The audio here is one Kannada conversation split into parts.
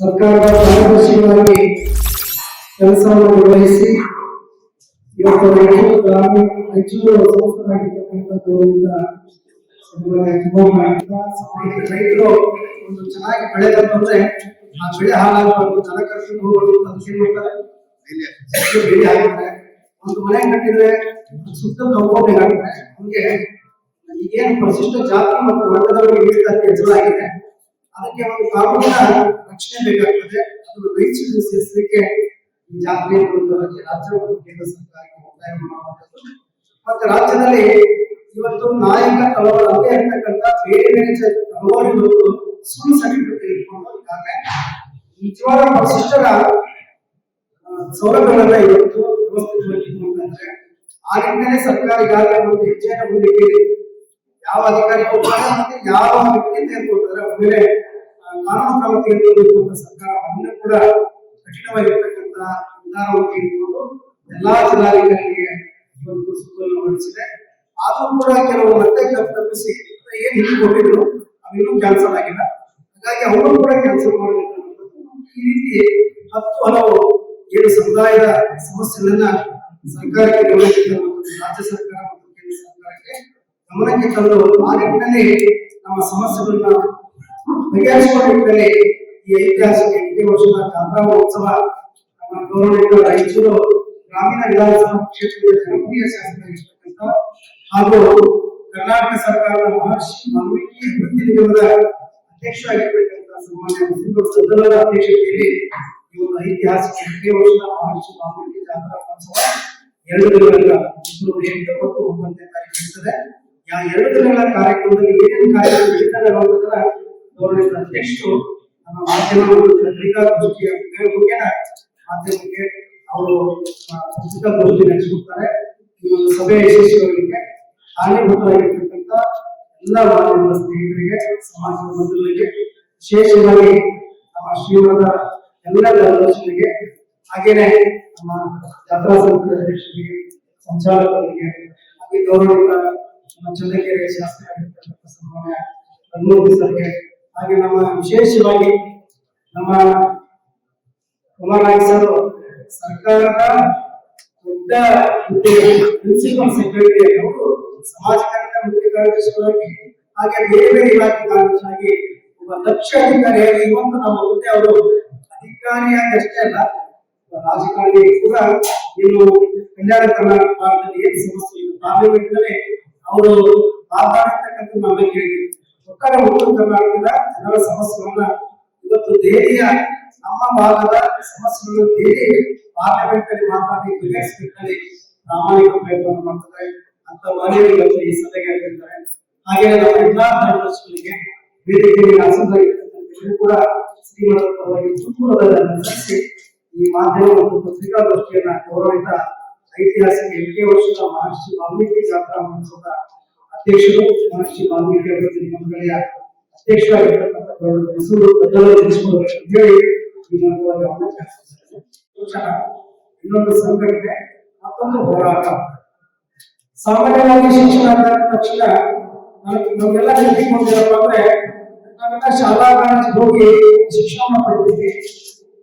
ಸರ್ಕಾರದ ಕಾರ್ಯದರ್ಶಿಗಳಾಗಿ ಕೆಲಸವನ್ನು ನಿರ್ವಹಿಸಿ, ಇವತ್ತು ರಾಯಚೂರು ಗ್ರಾಮೀಣ, ರಾಯಚೂರು ಅಂತ ರೈತರು ಒಂದು ಚೆನ್ನಾಗಿ ಬೆಳೆ ಆ ಬೆಳೆ ಹಾಳಾಗಬಾರ್ದು ದನ ಕರ್ಕೊಂಡು ಅಂತ ಒಂದು ಮನೆ ಕಟ್ಟಿದ್ರೆ ಸುತ್ತ ಕಂಪೌಂಡ್ ಹಾಕ್ತಾರೆ. ಹಂಗೆ ಈಗೇನು ಪರಿಶಿಷ್ಟ ಜಾತಿ ಮತ್ತು ವರ್ಗದವರಿಗೆ ಮೀಸಲಾತಿ ಹೆಚ್ಚಳಾಗಿದೆ ಅದಕ್ಕೆ ಒಂದು ಕಾನೂನಿನ ರಕ್ಷಣೆ ಬೇಕಾಗ್ತದೆ. ಅದನ್ನು ರೈತರು ಸೇರಿಸಲಿಕ್ಕೆ ಈ ಜಾತ್ರೆ ಕೊಡುವುದಕ್ಕೆ ರಾಜ್ಯ ಮತ್ತು ಕೇಂದ್ರ ಸರ್ಕಾರಕ್ಕೆ ಒತ್ತಾಯ ಮಾಡುವಂಥದ್ದು. ಮತ್ತೆ ರಾಜ್ಯದಲ್ಲಿ ಇವತ್ತು ನಾಯಕ ತಳವಾರಲ್ಲೇ ಇರ್ತಕ್ಕಂಥ ಬೇರೆ ಬೇರೆ ಕಳವಳಿಗಳು ಸುಳ್ಳು ಸರ್ಟಿಫಿಕೇಟ್ ತೆಗೆದುಕೊಂಡಿದ್ದಾರೆ ನಿಜವಾದ ವರಿಷ್ಠರ ಸೌಲಭ್ಯಗಳನ್ನ ಇವತ್ತು ವ್ಯವಸ್ಥೆ ಆ ನಿಟ್ಟಿನಲ್ಲಿ ಸರ್ಕಾರ ಈಗಾಗಲೇ ಒಂದು ಹೆಜ್ಜೆಯನ್ನು ಮುಂದಿಟ್ಟಿದೆ. ಯಾವ ಅಧಿಕಾರಿ ಕೊಡ್ತಾರೆ ಮತ್ತೆ ಯಾವ ವ್ಯಕ್ತಿ ತೆಗೆದುಕೊಳ್ತಾರೆ ಅವ್ರ ಕಾನೂನು ಕ್ರಮ ತೆಗೆದುಕೊಳ್ಳುವಂತ ಸರ್ಕಾರ ಅದನ್ನು ಕೂಡ ಕಠಿಣವಾಗಿರ್ತಕ್ಕಂಥ ನಿರ್ಧಾರವನ್ನು ತೆಗೆದುಕೊಂಡು ಎಲ್ಲಾ ಜಿಲ್ಲಾಧಿಕಾರಿಗೆ ಇವತ್ತು ಸುತ್ತೋಲನ ಹೊರಡಿಸಿದೆ. ಆದರೂ ಕೂಡ ಕೆಲವು ಮತ್ತೆ ತಪ್ಪು ತಪ್ಪಿಸಿ ಏನ್ ಹಿಂದೆ ಕೊಟ್ಟಿದ್ರು, ಅವಿನ್ನೂ ಕ್ಯಾನ್ಸಲ್ ಆಗಿಲ್ಲ. ಹಾಗಾಗಿ ಅವರು ಕೂಡ ಕ್ಯಾನ್ಸಲ್ ಮಾಡಬೇಕು ಈ ರೀತಿ ಹತ್ತು ಹಲವು ಏನು ಸಮುದಾಯದ ಸಮಸ್ಯೆಗಳನ್ನ ಸರ್ಕಾರಕ್ಕೆ ಗಮನಿಸಿದ ರಾಜ್ಯ ಸರ್ಕಾರ ಮತ್ತು ಗಮನಕ್ಕೆ ತಂದು ಆ ನಿಟ್ಟಿನಲ್ಲಿ ನಮ್ಮ ಸಮಸ್ಯೆಗಳನ್ನ ಬಗೆಹರಿಸುವ ನಿಟ್ಟಿನಲ್ಲಿ ಈ ಐತಿಹಾಸಿಕ ಎಂಟನೇ ವರ್ಷದ ಜಾತ್ರಾ ಮಹೋತ್ಸವ ನಮ್ಮ ಗೌರವಿತ ರಾಯಚೂರು ಗ್ರಾಮೀಣ ವಿಧಾನಸಭಾ ಕ್ಷೇತ್ರದ ಜನಪ್ರಿಯ ಶಾಸಕರಾಗಿರ್ತಕ್ಕಂಥ ಹಾಗೂ ಕರ್ನಾಟಕ ಸರ್ಕಾರದ ಮಹರ್ಷಿ ವಾಲ್ಮೀಕಿ ಅಭಿವೃದ್ಧಿ ನಿಗಮದ ಅಧ್ಯಕ್ಷರಾಗಿರ್ತಕ್ಕಂಥ ಸನ್ಮಾನ್ಯ ಮುಸ್ಲಿಂ ಸದನದ ಅಧ್ಯಕ್ಷತೆಯಲ್ಲಿ ಈ ಒಂದು ಐತಿಹಾಸಿಕ ಎಂಟನೇ ವರ್ಷದ ಮಹರ್ಷಿ ವಾಲ್ಮೀಕಿ ಜಾತ್ರಾ ಮಹೋತ್ಸವ ಎರಡು ದಿನಗಳ ಇಬ್ಬರು ಎಂಟು ಒಂಬತ್ತನೇ ತಾರೀಕು ಇರ್ತದೆ ಆ ಎರಡು ದಿನಗಳ ಕಾರ್ಯಕ್ರಮದಲ್ಲಿ ಏನೇನು ಕಾರ್ಯಕ್ರಮ ನಡೀತದೆ ಅನ್ನೋದನ್ನ ಗೌರವಿತ ಅಧ್ಯಕ್ಷರು ನಮ್ಮ ಮಾಧ್ಯಮ ಪತ್ರಿಕಾಗೋಷ್ಠಿಯ ಮುಖೇನ ಮಾಧ್ಯಮಕ್ಕೆ ಅವರು ಪತ್ರಿಕಾಗೋಷ್ಠಿ ನಡೆಸಿಕೊಡ್ತಾರೆ. ಈ ಒಂದು ಸಭೆ ಯಶಸ್ವಿಗಳಿಗೆ ಕಾರಣೀಭೂತರಾಗಿರ್ತಕ್ಕಂಥ ಎಲ್ಲ ಮಾಧ್ಯಮದ ಸ್ನೇಹಿತರಿಗೆ, ಸಮಾಜದ ಬಂಧುಗಳಿಗೆ, ವಿಶೇಷವಾಗಿ ನಮ್ಮ ಶ್ರೀಮಠದ ಎಲ್ಲ ದರ್ಶನಿಗೆ ಹಾಗೇನೆ ನಮ್ಮ ಜಾತ್ರಾ ಸಮಿತಿ ಅಧ್ಯಕ್ಷರಿಗೆ, ಸಂಚಾಲಕರಿಗೆ, ಹಾಗೆ ಗೌರವಿತ ನಮ್ಮ ಶಾಸಕ ಸನ್ಮಾನ್ಯ ರಘುಮೂರ್ತಿ ಸರ್ಗೆ. ಹಾಗೆ ನಮ್ಮ ವಿಶೇಷವಾಗಿ ನಮ್ಮ ಕುಮಾರನಾಯಕ್ ಸರ್ ಸರ್ಕಾರದ ದೊಡ್ಡ ಹುದ್ದೆ ಪ್ರಿನ್ಸಿಪಲ್ ಸೆಕ್ರೆಟರಿ ಅವರು ಸಮಾಜ ಕಲ್ಯಾಣ ಮುಖ್ಯ ಕಾರ್ಯದರ್ಶಿಗಳಾಗಿ, ಹಾಗೆ ಬೇರೆ ಬೇರೆ ಇಲಾಖೆ ಕಾರ್ಯದರ್ಶಿಯಾಗಿ ಒಬ್ಬ ದಕ್ಷ ಅಧಿಕಾರಿಯಾಗಿ ಇವತ್ತು ನಮ್ಮ ಹುದ್ದೆ ಅವರು ಅಧಿಕಾರಿಯಾಗಿ ಅಷ್ಟೇ ಅಲ್ಲ ರಾಜಕಾರಣಿ ಕೂಡ ಇನ್ನು ಕಲ್ಯಾಣ ಕರ್ನಾಟಕ ಭಾಗದಲ್ಲಿ ಏನು ಸಮಸ್ಯೆ ಇದೆ ಪಾರ್ಲಿಮೆಂಟ್ನಲ್ಲಿ ಅವರು ಮಾತಾಡಿರ್ತಕ್ಕಂಥ ನಮ್ಮ ಕೇಳಿದ್ವಿ ಒಟ್ಟಾರೆ ಉತ್ತರ ಕರ್ನಾಟಕದ ಜನರ ಸಮಸ್ಯೆಗಳನ್ನ ಇವತ್ತು ದೆಹಲಿಯ ನಮ್ಮ ಭಾಗದ ಸಮಸ್ಯೆಗಳನ್ನು ದೆಹಲಿ ಪಾರ್ಲಿಮೆಂಟ್ ಅಲ್ಲಿ ಮಾತಾಡಿ ಬಗೆಹರಿಸಲಿಕ್ಕೆ ಪ್ರಾಮಾಣಿಕ ಪ್ರಯತ್ನವನ್ನು ಮಾಡ್ತಾರೆ. ಅಂತ ಮನೆಯಲ್ಲಿ ಇವತ್ತು ಈ ಸಭೆಗೆ ಹೇಳ್ತಾರೆ ಹಾಗೆ ನಮ್ಮ ಎಲ್ಲಾ ಧರ್ಮಸ್ಥಳಿಗೆ ಬೇರೆ ಬೇರೆ ಆಸಕ್ತರಾಗಿರ್ತಕ್ಕಂಥ ಕೂಡ ಶ್ರೀಮಠದ ಪರವಾಗಿ ತುಮಕೂರದಲ್ಲಿ ಈ ಮಾಧ್ಯಮ ಮತ್ತು ಪತ್ರಿಕಾಗೋಷ್ಠಿಯನ್ನ ಗೌರವಿತ ಐತಿಹಾಸಿಕ ಎಂಟನೇ ವರ್ಷದ ಮಹರ್ಷಿ ವಾಲ್ಮೀಕಿ ಜಾತ್ರಾ ಮಹೋತ್ಸವದ ಅಧ್ಯಕ್ಷರು ಮಹರ್ಷಿ ವಾಲ್ಮೀಕಿ ಅಭಿವೃದ್ಧಿ ನಿಗಮಗಳ ಅಧ್ಯಕ್ಷರಾಗಿರ್ತಕ್ಕಂಥ ಅವನ್ನ ಇನ್ನೊಂದು ಸಂಘಟನೆ, ಮತ್ತೊಂದು ಹೋರಾಟ. ಸಾಮಾನ್ಯವಾಗಿ ಶಿಕ್ಷಣ ಅಂದ ತಕ್ಷಣ ನಮ್ಗೆ- ನಮ್ಗೆಲ್ಲ ನೆನಪಿಕೊಂಡಿರಪ್ಪ ಅಂದ್ರೆ ನಾವೆಲ್ಲ ಶಾಲಾ ಕಾಲೇಜಿಗೆ ಹೋಗಿ ಶಿಕ್ಷಣವನ್ನು ಪಡೆದಿದ್ದೀವಿ.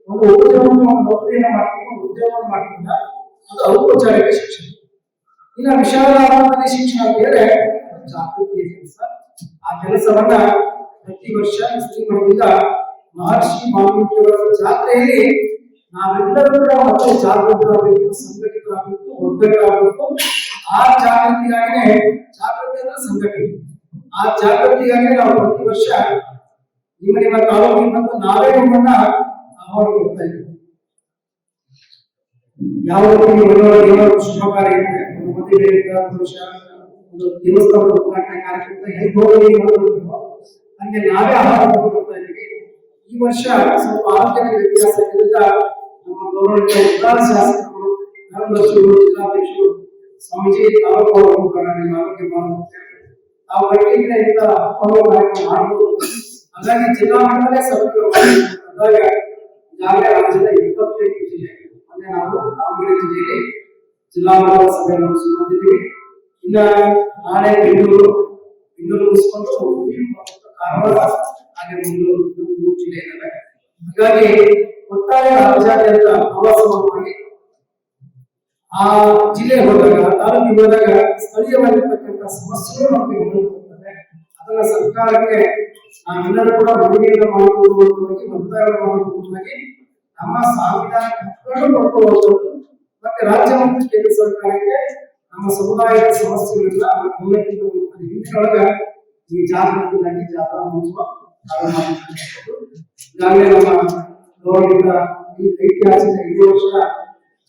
ಒಂದು ಉದ್ಯೋಗ ಒಂದು ನೌಕರಿಯನ್ನ ಮಾಡ್ತೀವಿ ಒಂದು ಉದ್ಯೋಗವನ್ನು ಮಾಡ್ತೀವಿ ಅದು ಔಪಚಾರಿಕ ಶಿಕ್ಷಣ ಇನ್ನು ವಿಶಾಲ ಅರ್ಥದಲ್ಲಿ ಶಿಕ್ಷಣ ಬೇರೆ ಜಾಗೃತಿಯ ಕೆಲಸ ಆ ಕೆಲಸವನ್ನ ಪ್ರತಿ ವರ್ಷ ಶ್ರೀಮಠದಿಂದ ಮಹರ್ಷಿ ವಾಲ್ಮೀಕಿಯವರ ಜಾತ್ರೆಯಲ್ಲಿ ನಾವೆಲ್ಲರೂ ಕೂಡ ಮತ್ತೆ ಜಾಗೃತರಾಗಬೇಕು ಸಂಘಟಿತರಾಗಬೇಕು ಒಗ್ಗಟ್ಟಾಗಬೇಕು ಆ ಜಾಗೃತಿಗಾಗಿನೇ ಜಾಗೃತಿ ಅಂದ್ರೆ ಸಂಘಟನೆ ಆ ಜಾಗೃತಿಗಾಗಿ ನಾವು ಪ್ರತಿ ವರ್ಷ ನಿಮ್ಮ ನಿಮ್ಮ ತಾಲೂಕಿಗೆ ಬಂದು ನಾವೇ ನಿಮ್ಮನ್ನ ಆಹ್ವಾನ ಕೊಡ್ತಾ ಇದ್ದೀವಿ ಯಾವ ರೀತಿ ಮನೆಯೊಳಗೆ ಏನೋ ಶುಭ ಕಾರ್ಯ ಇದೆ ಒಂದು ಮದುವೆ ವಿವಾಹ ಪುರುಷ ಒಂದು ದೇವಸ್ಥಾನದ ಉದ್ಘಾಟನೆ ಕಾರ್ಯಕ್ರಮ ಹೆಂಗ್ ಹೋಗಿ ಮಾಡ್ಕೊಳ್ತೀವೋ ಹಂಗೆ ನಾವೇ ಆಹಾರ ಕೊಡ್ತಾ ಇದ್ದೀವಿ ಈ ವರ್ಷ ಸ್ವಲ್ಪ ಆರೋಗ್ಯದ ವ್ಯತ್ಯಾಸ ಇದ್ರಿಂದ ನಮ್ಮ ಗೌರವಿತ ಉದ್ದಾರ ಶಾಸಕರು ಧರ್ಮದರ್ಶಿಗಳು ಜಿಲ್ಲಾಧ್ಯಕ್ಷರು ಸ್ವಾಮೀಜಿ ತಾಲೂಕು ಅವರ ಮುಖಾಂತರ ನಿಮ್ಮ ಆರೋಗ್ಯ ಮಾಡುತ್ತೆ ತಾವು ಗಟ್ಟಿಯಿಂದ ಇಂಥ ಹಬ್ಬ ಕಾರ್ಯಕ್ರಮ ಮಾಡಬಹುದು ಹಾಗಾಗಿ ಜಿಲ್ಲಾ ಮಟ್ಟದಲ್ಲೇ ಸಭೆಗಳು ಅಂದಾಗ ಈಗಾಗಲೇ ರಾಜ್ಯದ ಇಪ್ಪತ್ತೆಂಟು ಜಿಲ್ಲೆ ಅಂದ್ರೆ ನಾವು ದಾವಣಗೆರೆ ಜಿಲ್ಲೆಯಲ್ಲಿ ಜಿಲ್ಲಾ ಮಟ್ಟದ ಸಭೆಯನ್ನು ನಡೆಸಿಕೊಂಡಿದ್ದೀವಿ ಇನ್ನ ನಾಳೆ ಬೆಂಗಳೂರು ಬೆಂಗಳೂರು ಮುಗಿಸ್ಕೊಂಡು ಕಾರವಾರ ಹಾಗೆ ಮಂಗಳೂರು ಜಿಲ್ಲೆ ಇದ್ದಾವೆ ಹಾಗಾಗಿ ಒಟ್ಟಾರೆ ರಾಜ್ಯಾದ್ಯಂತ ಪ್ರವಾಸವನ್ನು ಮಾಡಿ ಆ ಜಿಲ್ಲೆ ಹೋದಾಗ, ತಾಲೂಕಿಗೆ ಹೋದಾಗ ಸ್ಥಳೀಯವಾಗಿರ್ತಕ್ಕಂಥ ಸಮಸ್ಯೆಗಳು ನಮಗೆ ಹೊರಬರುತ್ತದೆ ಅದನ್ನ ಸರ್ಕಾರಕ್ಕೆ ನಾವೆಲ್ಲರೂ ಕೂಡ ಮನವಿಯನ್ನು ಮಾಡುವುದಕ್ಕಾಗಿ ಒತ್ತಾಯ ಮಾಡುವುದಕ್ಕಾಗಿ ನಮ್ಮ ಸಂವಿಧಾನ ಹಕ್ಕುಗಳನ್ನು ಪಡ್ಕೊಳ್ಳುವುದು ಮತ್ತೆ ರಾಜ್ಯ ಮತ್ತು ಕೇಂದ್ರ ಸರ್ಕಾರಕ್ಕೆ ನಮ್ಮ ಸಮುದಾಯದ ಸಮಸ್ಯೆಗಳನ್ನ ನಿಟ್ಟಿನೊಳಗ ಈ ಜಾಗೃತಿಗಾಗಿ ಜಾತ್ರಾ ಮಹೋತ್ಸವ ನಮ್ಮ ಗೌರವಿತ ಈ ಐತಿಹಾಸಿಕ ಐದು ವರ್ಷ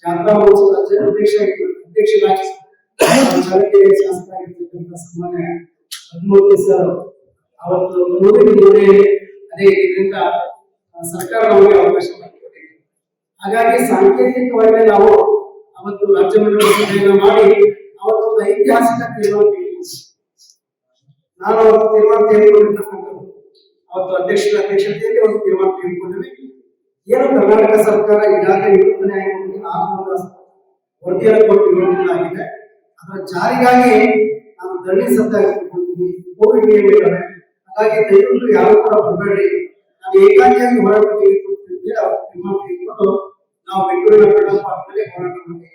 ಜಾತ್ರಾ ಮಹೋತ್ಸವದ ಅಧ್ಯಕ್ಷ ಅಧ್ಯಕ್ಷರಾಗಿ ಚಳ್ಳಕೆರೆ ಶಾಸಕರಾಗಿರ್ತಕ್ಕಂಥ ಸನ್ಮಾನ್ಯ ಹನುಮೂರ್ತಿ ಸರ್ ಅವತ್ತು ಅದೇ ಇದರಿಂದ ಸರ್ಕಾರ ಅವಕಾಶ ಮಾಡಿಕೊಟ್ಟಿದೆ ಹಾಗಾಗಿ ಸಾಂಕೇತಿಕವಾಗಿ ನಾವು ಅವತ್ತು ರಾಜ್ಯ ಮಂಡಳಿ ಮಾಡಿ ಅವತ್ತು ಒಂದು ಐತಿಹಾಸಿಕ ತೀರ್ಮಾನ ತೆಗೆದುಕೊಂಡ್ವಿ. ನಾನು ಅವತ್ತು ತೀರ್ಮಾನ ತೆಗೆದುಕೊಂಡಿರ್ತಕ್ಕಂಥದ್ದು. ಅವತ್ತು ಅಧ್ಯಕ್ಷರ ಅಧ್ಯಕ್ಷತೆಯಲ್ಲಿ ಒಂದು ತೀರ್ಮಾನ ತೆಗೆದುಕೊಂಡಿದ್ವಿ ಏನು ಕರ್ನಾಟಕ ಸರ್ಕಾರ ಈಗಾಗಲೇ ನಿರೂಪಣೆ ಆಗಿರುವುದು ಆತ್ಮದ ವರದಿಯನ್ನು ಕೊಟ್ಟು ಆಗಿದೆ ಅದರ ಜಾರಿಗಾಗಿ ನಾನು ಧರಣಿ ಸತ್ತಾಗಿರ್ತೀನಿ ಕೋವಿಡ್ ನಿಯಮಗಳೇ ಹಾಗಾಗಿ ದಯವಿಟ್ಟು ಯಾರು ಕೂಡ ಬರಬೇಡಿ ನಾನು ಏಕಾಂಗಿಯಾಗಿ ತೆಗೆದುಕೊಳ್ತೀನಿ ಅವರು ತೀರ್ಮಾನ ತೆಗೆದುಕೊಂಡು ನಾವು ಬೆಂಗಳೂರಿನ ಫ್ರೀಡಂ ಪಾರ್ಕ್ನಲ್ಲಿ ಹೋರಾಟ ಮಾಡ್ತೀವಿ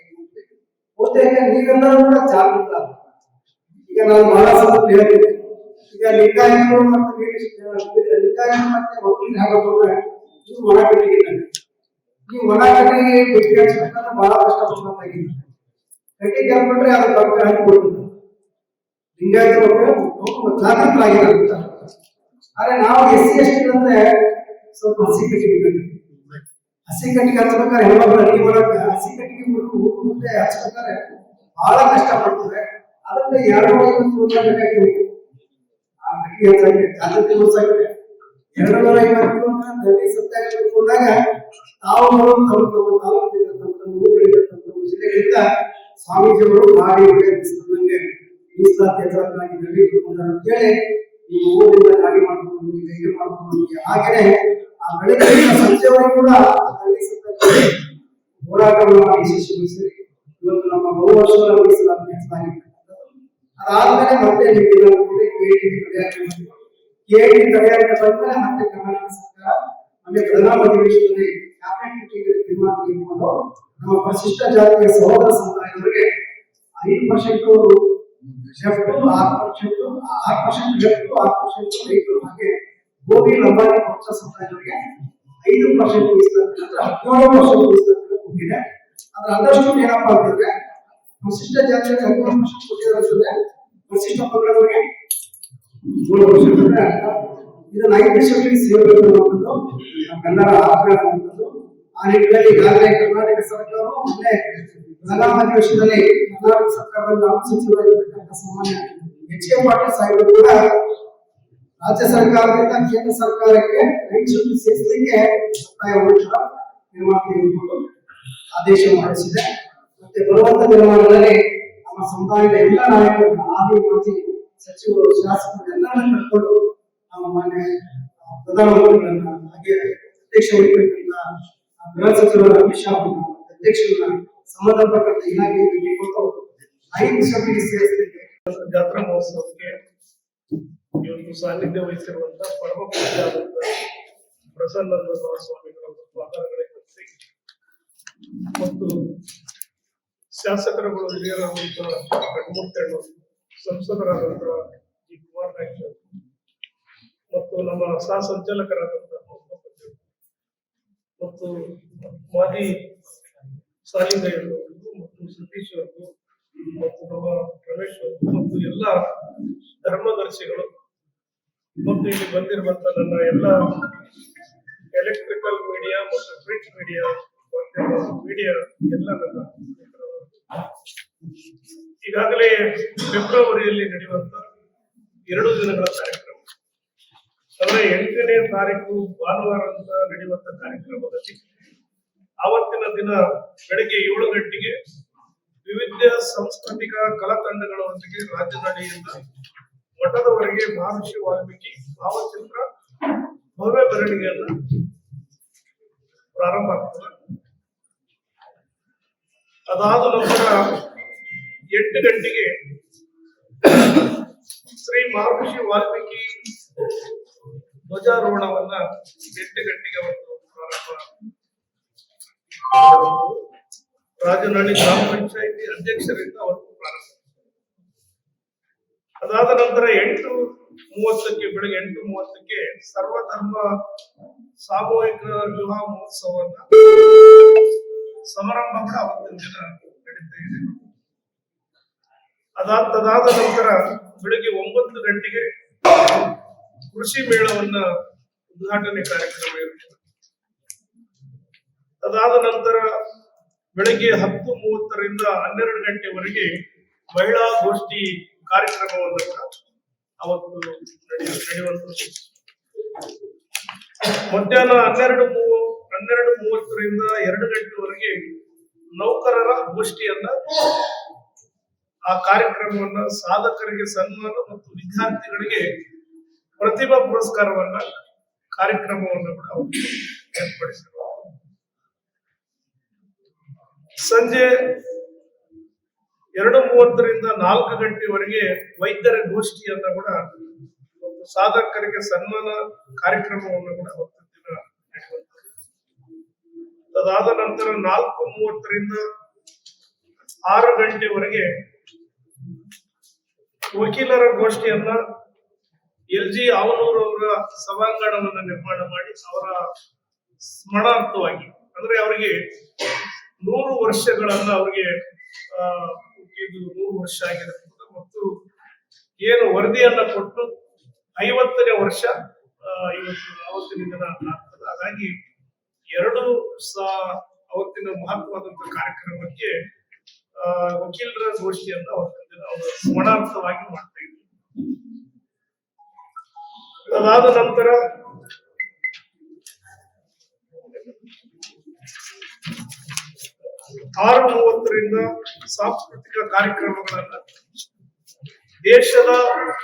ಬಹುತೇಕ ನೀವೆಲ್ಲರೂ ಕೂಡ ಜಾಗೃತ ಈಗ ನಾನು ಬಹಳ ಸಲ ಹೇಳ್ತೀನಿ ಈಗ ಲಿಂಗಾಯತರು ಮತ್ತು ವೀರ- ಲಿಂಗಾಯತ ಮತ್ತೆ ಒಕ್ಕಲಿಗ ಹಾಕೋದ್ರೆ ಇದು ಒಣ ಕಟ್ಟಿಗೆ ಈ ಒಣ ಕಟ್ಟಿಗೆ ಬಿಟ್ಟು ಹಚ್ಬೇಕಂದ್ರೆ ಬಹಳ ಕಷ್ಟಪಡಬೇಕಾಗಿದೆ ಕಟ್ಟಿಗೆ ಹಾಕ್ಬಿಟ್ರೆ ಅದು ದೊಡ್ಡ ಹಾಕಿ ಕೊಡ್ತದೆ ಲಿಂಗಾಯತ ಮಕ್ಕಳು ಜಾಗೃತರಾಗಿದ್ದಾರೆ ಆದ್ರೆ ನಾವು ಎಸ್ ಸಿ ಎಸ್ ಟಿ ಅಂದ್ರೆ ಸ್ವಲ್ಪ ಹಸಿ ಕಟ್ಟಿಗೆ ಬೇಕು. ಹಸಿ ಕಟ್ಟಿಗೆ ಹಚ್ಬೇಕಾದ್ರೆ ಹೆಣ್ಮಕ್ಳು ಅಡಿಗೆ ಮಾಡಕ್ಕೆ ಹಸಿ ಕಟ್ಟಿಗೆ ಮುಂದೆ ಹಚ್ಬೇಕಾದ್ರೆ ಬಹಳ ಕಷ್ಟ ಪಡ್ತಾರೆ ಅದಕ್ಕೆ ಎರಡು ಬೇಕಾಗಿತ್ತು ಆ ಕಟ್ಟಿಗೆ ಹೆಚ್ಚಾಗಿದೆ ಜಾಗೃತಿ ಮೂಡಿಸಕ್ಕೆ ಎರಡು ನೂರ ಐವತ್ತು ಅಂತ ದಂಡಿ ಸತ್ಯಾಗ್ರಹ ತಾವು ತಮ್ಮ ತಮ್ಮ ತಾಲೂಕಿನ ತಮ್ಮ ತಮ್ಮ ಊರುಗಳಿಂದ ತಮ್ಮ ತಮ್ಮ ಜಿಲ್ಲೆಗಳಿಂದ ಸ್ವಾಮೀಜಿಯವರು ಪ್ರಯತ್ನಿಸಿದಂಗೆ ಮೀಸಲಾತಿ ಹೆಚ್ಚಳಕ್ಕಾಗಿ ನಡೆದುಕೊಂಡರು ಅಂತೇಳಿ ಈ ಊರಿಂದ ಗಾಡಿ ಮಾಡ್ಕೊಂಡು ಕೈಗೆ ಮಾಡ್ಕೊಂಡು. ಹಾಗೆಯೇ ಆ ಬೆಳಗ್ಗೆ ಸಂಜೆವರೆಗೂ ಕೂಡ ಹೋರಾಟವನ್ನು ಇವತ್ತು ನಮ್ಮ ಬಹು ವರ್ಷಗಳ ಹೆಚ್ಚಾಗಿರ್ತಕ್ಕಂಥದ್ದು ಅದಾದ್ಮೇಲೆ ಮತ್ತೆ ನೀವು ತಡೆಯಾಜ್ಞೆ ಬಂತು ಕೆಇಟಿ ತಡೆಯಾಜ್ಞೆ ಮತ್ತೆ ಕರ್ನಾಟಕ ಸರ್ಕಾರ ಆಮೇಲೆ ಪ್ರಧಾನ ಅಧಿವೇಶನದಲ್ಲಿ ತೀರ್ಮಾನ ತೆಗೆದುಕೊಂಡು ನಮ್ಮ ಪರಿಶಿಷ್ಟ ಜಾತಿಯ ಸಹೋದರ ಸಮುದಾಯದವರಿಗೆ ಐದು ಪರ್ಸೆಂಟ್ ಲೆಫ್ಟ್ ಆರು ಪರ್ಸೆಂಟ್ ಆರು ಪರ್ಸೆಂಟ್ ಲೆಫ್ಟ್ ಆರು ಪರ್ಸೆಂಟ್ ರೈತರು ಹಾಗೆ ಗೋಬಿ ಲಂಬಾಣಿ ಪಕ್ಷ ಸಮುದಾಯದವರಿಗೆ ಐದು ಪರ್ಸೆಂಟ್ ಹದಿನೇಳು ಪರ್ಸೆಂಟ್ ಮೀಸಲಾತಿ ಕೊಟ್ಟಿದೆ ಅದ್ರ ಅಂಡರ್ಸ್ಟೂಡ್ ಏನಪ್ಪ ಅಂತಂದ್ರೆ ಪರಿಶಿಷ್ಟ ಜಾತಿಯಲ್ಲಿ ಹದಿನೇಳು ಪರ್ಸೆಂಟ್ ಕೊಟ್ಟಿರೋದ್ರೆ ಪರಿಶಿಷ್ಟ ಪಂಗಡದವರಿಗೆ ಮೂರು ಪರ್ಸೆಂಟ್ ಅಂದ್ರೆ ಇದನ್ನ ಐದು ಶಕ್ತಿ ಸೇರಬೇಕು ಅನ್ನೋದು ನಮ್ಮೆಲ್ಲರ ಆಗ್ರಹ ಅನ್ನೋದು ಆ ನಿಟ್ಟಿನಲ್ಲಿ ಈಗಾಗಲೇ ಕರ್ನಾಟಕ ಸರ್ಕಾರ ಮತ್ತೆ ಪ್ರಧಾನ ಅಧಿವೇಶನದಲ್ಲಿ ಕರ್ನಾಟಕ ಸರ್ಕಾರದಲ್ಲಿ ಸಚಿವರಾಗಿರ್ತಕ್ಕಂಥ ಸಾಮಾನ್ಯ ಎಚ್ ಕೆ ಪಾಟೀಲ್ ಸಾಹೇಬರು ಕೂಡ ರಾಜ್ಯ ಸರ್ಕಾರದಿಂದ ಕೇಂದ್ರ ಸರ್ಕಾರಕ್ಕೆ ಶಕ್ತಿ ಸೇರಿಸಲಿಕ್ಕೆ ಕೂಡ ತೀರ್ಮಾನ ತೆಗೆದುಕೊಂಡು ಆದೇಶ ಮಾಡಿಸಿದೆ. ಮತ್ತೆ ಬರುವಂತ ದಿನಮಾನಗಳಲ್ಲಿ ನಮ್ಮ ಸಮುದಾಯದ ಎಲ್ಲ ನಾಯಕರು ಆದಿ ಮಾಜಿ ಸಚಿವರು ಶಾಸಕರು ಎಲ್ಲರನ್ನ ಕರ್ಕೊಂಡು ನಾವು ಮಾನ್ಯ ಪ್ರಧಾನಮಂತ್ರಿಗಳನ್ನ ಹಾಗೆ ಅಧ್ಯಕ್ಷ ಆ, ಗೃಹ ಸಚಿವರ ಅಮಿತ್ ಶಾ ಅಧ್ಯಕ್ಷರನ್ನ ಸಂಬಂಧಪಟ್ಟಂತ ಇಲಾಖೆ ಭೇಟಿ ಕೊಟ್ಟು ಐದು ಸಭೆಗೆ ಸೇರಿಸಲಿಕ್ಕೆ ಜಾತ್ರಾ ಮಹೋತ್ಸವಕ್ಕೆ ಇವತ್ತು ಸಾನ್ನಿಧ್ಯ ವಹಿಸಿರುವಂತಹ ಪರಮ ಪೂಜಾದಂತ ಪ್ರಸನ್ನ ಸ್ವಾಮಿಗಳ ಪಾದಗಳಿಗೆ ಹಚ್ಚಿ ಮತ್ತು ಶಾಸಕರುಗಳು ಹಿರಿಯರಾದಂತಹ ಕಣ್ಮುಟ್ಟಣ್ಣು ಸಂಸದರಾದಂತಹ ಜಿ. ಕುಮಾರ್ ನಾಯ್ಕ ಮತ್ತು ನಮ್ಮ ಸಹ ಸಂಚಾಲಕರಾದಂತಹ ಮತ್ತು ಮಾಜಿ ಸಾಲಿಂಗಯ್ಯರು ಮತ್ತು ಸತೀಶ್ ಅವರು, ಮತ್ತು ನಮ್ಮ ರಮೇಶ್ ಅವರು, ಮತ್ತು ಎಲ್ಲ ಧರ್ಮದರ್ಶಿಗಳು ಮತ್ತು ಇಲ್ಲಿ ಬಂದಿರುವಂತ ನನ್ನ ಎಲ್ಲ ಎಲೆಕ್ಟ್ರಿಕಲ್ ಮೀಡಿಯಾ ಮತ್ತು ಪ್ರಿಂಟ್ ಮೀಡಿಯಾ ಮೀಡಿಯಾ ಎಲ್ಲ ನನ್ನ ಈಗಾಗಲೇ ಫೆಬ್ರವರಿಯಲ್ಲಿ ನಡೆಯುವಂತ ಎರಡು ದಿನಗಳ ಕಾರ್ಯಕ್ರಮ. ಅಂದ್ರೆ ಎಂಟನೇ ತಾರೀಕು ಭಾನುವಾರ ಅಂತ ನಡೆಯುವಂತ ಕಾರ್ಯಕ್ರಮದಲ್ಲಿ ಆವತ್ತಿನ ದಿನ ಬೆಳಗ್ಗೆ ಏಳು ಗಂಟೆಗೆ ವಿವಿಧ ಸಾಂಸ್ಕೃತಿಕ ಕಲಾತಂಡಗಳೊಂದಿಗೆ ರಾಜಧಾನಿಯಿಂದ ಮಠದವರೆಗೆ ಮಹರ್ಷಿ ವಾಲ್ಮೀಕಿ ಭಾವಚಿತ್ರ ಭವ್ಯ ಮೆರವಣಿಗೆಯನ್ನ ಪ್ರಾರಂಭ ಆಗ್ತದೆ ಅದಾದ ನಂತರ ಎಂಟು ಗಂಟೆಗೆ ಶ್ರೀ ಮಹರ್ಷಿ ವಾಲ್ಮೀಕಿ ಧ್ವಜಾರೋಹಣವನ್ನ ಎಂಟು ಗಂಟೆಗೆ ಅವತ್ತು ರಾಜನಹಳ್ಳಿ ಗ್ರಾಮ ಪಂಚಾಯಿತಿ ಅಧ್ಯಕ್ಷರಿಂದ ಅವತ್ತು ಪ್ರಾರಂಭ ಅದಾದ ನಂತರ ಎಂಟು ಮೂವತ್ತಕ್ಕೆ, ಬೆಳಗ್ಗೆ ಎಂಟು ಮೂವತ್ತಕ್ಕೆ ಸರ್ವಧರ್ಮ ಸಾಮೂಹಿಕ ವಿವಾಹ ಮಹೋತ್ಸವನ್ನ ಸಮಾರಂಭ ಕೂಡ ಅವತ್ತಿನ ದಿನ ನಡೀತಾ ಇದೆ. ಅದಾದ, ತದಾದ ನಂತರ ಬೆಳಿಗ್ಗೆ ಒಂಬತ್ತು ಗಂಟೆಗೆ ಕೃಷಿ ಮೇಳವನ್ನ ಉದ್ಘಾಟನೆ ಕಾರ್ಯಕ್ರಮ ಇರುತ್ತೆ ಅದಾದ ನಂತರ ಬೆಳಗ್ಗೆ ಹತ್ತು ಮೂವತ್ತರಿಂದ ಹನ್ನೆರಡು ಗಂಟೆವರೆಗೆ ಮಹಿಳಾ ಗೋಷ್ಠಿ ಕಾರ್ಯಕ್ರಮವನ್ನು ಅವತ್ತು ನಡೆಯ ನಡೆಯುವಂಥದ್ದು ಮಧ್ಯಾಹ್ನ ಹನ್ನೆರಡು ಮೂವ, ಹನ್ನೆರಡು ಮೂವತ್ತರಿಂದ ಎರಡು ಗಂಟೆವರೆಗೆ ನೌಕರರ ಗೋಷ್ಠಿಯನ್ನ ಆ ಕಾರ್ಯಕ್ರಮವನ್ನ ಸಾಧಕರಿಗೆ ಸನ್ಮಾನ ಮತ್ತು ವಿದ್ಯಾರ್ಥಿಗಳಿಗೆ ಪ್ರತಿಭಾ ಪುರಸ್ಕಾರವನ್ನ ಕಾರ್ಯಕ್ರಮವನ್ನು ಕೂಡ ಏರ್ಪಡಿಸಿದರು. ಸಂಜೆ ಎರಡು ಮೂವತ್ತರಿಂದ ನಾಲ್ಕು ಗಂಟೆವರೆಗೆ ವೈದ್ಯರ ಗೋಷ್ಠಿಯನ್ನ ಕೂಡ ಒಂದು ಸಾಧಕರಿಗೆ ಸನ್ಮಾನ ಕಾರ್ಯಕ್ರಮವನ್ನು ಕೂಡ ಅವತ್ತು ದಿನ ಅದಾದ ನಂತರ ನಾಲ್ಕು ಮೂವತ್ತರಿಂದ ಆರು ಗಂಟೆವರೆಗೆ ವಕೀಲರ ಗೋಷ್ಠಿಯನ್ನ ಎಲ್ ಜಿ ಅವನೂರು ಅವರ ಸಭಾಂಗಣವನ್ನ ನಿರ್ಮಾಣ ಮಾಡಿ ಅವರ ಸ್ಮರಣಾರ್ಥವಾಗಿ, ಅಂದ್ರೆ ಅವರಿಗೆ ನೂರು ವರ್ಷಗಳನ್ನ ಅವರಿಗೆ ಹುಟ್ಟಿದ್ದು ನೂರು ವರ್ಷ ಆಗಿರುತ್ತದೆ ಮತ್ತು ಏನು ವರದಿಯನ್ನ ಕೊಟ್ಟು ಐವತ್ತನೇ ವರ್ಷ ಇವತ್ತು ಅವತ್ತಿನ ದಿನ ಆಗ್ತದೆ. ಹಾಗಾಗಿ ಎರಡು ಸಹ ಅವತ್ತಿನ ಮಹತ್ವವಾದಂತಹ ಕಾರ್ಯಕ್ರಮಕ್ಕೆ ವಕೀಲರ ಗೋಷ್ಠಿಯನ್ನ ಅವತ್ತಿನ ದಿನ ಅವರು ಸ್ಮರಣಾರ್ಥವಾಗಿ ಮಾಡ್ತಾ ಇದ್ರು ಅದಾದ ನಂತರ ಆರು ಮೂವತ್ತರಿಂದ ಸಾಂಸ್ಕೃತಿಕ ಕಾರ್ಯಕ್ರಮಗಳನ್ನ ದೇಶದ